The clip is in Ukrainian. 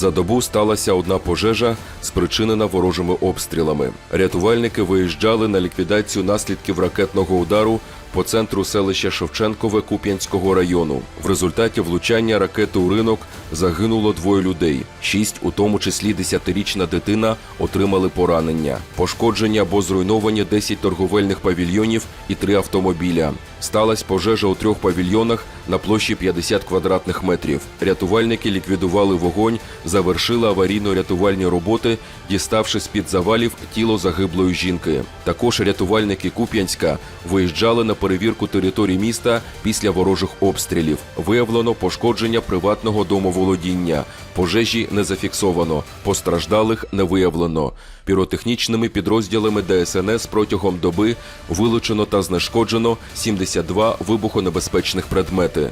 За добу сталася одна пожежа, спричинена ворожими обстрілами. Рятувальники виїжджали на ліквідацію наслідків ракетного удару по центру селища Шевченкове Куп'янського району. В результаті влучання ракети у ринок загинуло двоє людей. Шість, у тому числі десятирічна дитина, отримали поранення. Пошкоджені або зруйновані 10 торговельних павільйонів і три автомобіля. Сталась пожежа у трьох павільйонах на площі 50 квадратних метрів. Рятувальники ліквідували вогонь, завершили аварійно-рятувальні роботи, діставши з-під завалів тіло загиблої жінки. Також рятувальники Куп'янська виїжджали на перевірку території міста після ворожих обстрілів. Виявлено пошкодження приватного домоволодіння. Пожежі не зафіксовано, постраждалих не виявлено. Піротехнічними підрозділами ДСНС протягом доби вилучено та знешкоджено 72 вибухонебезпечних предмети.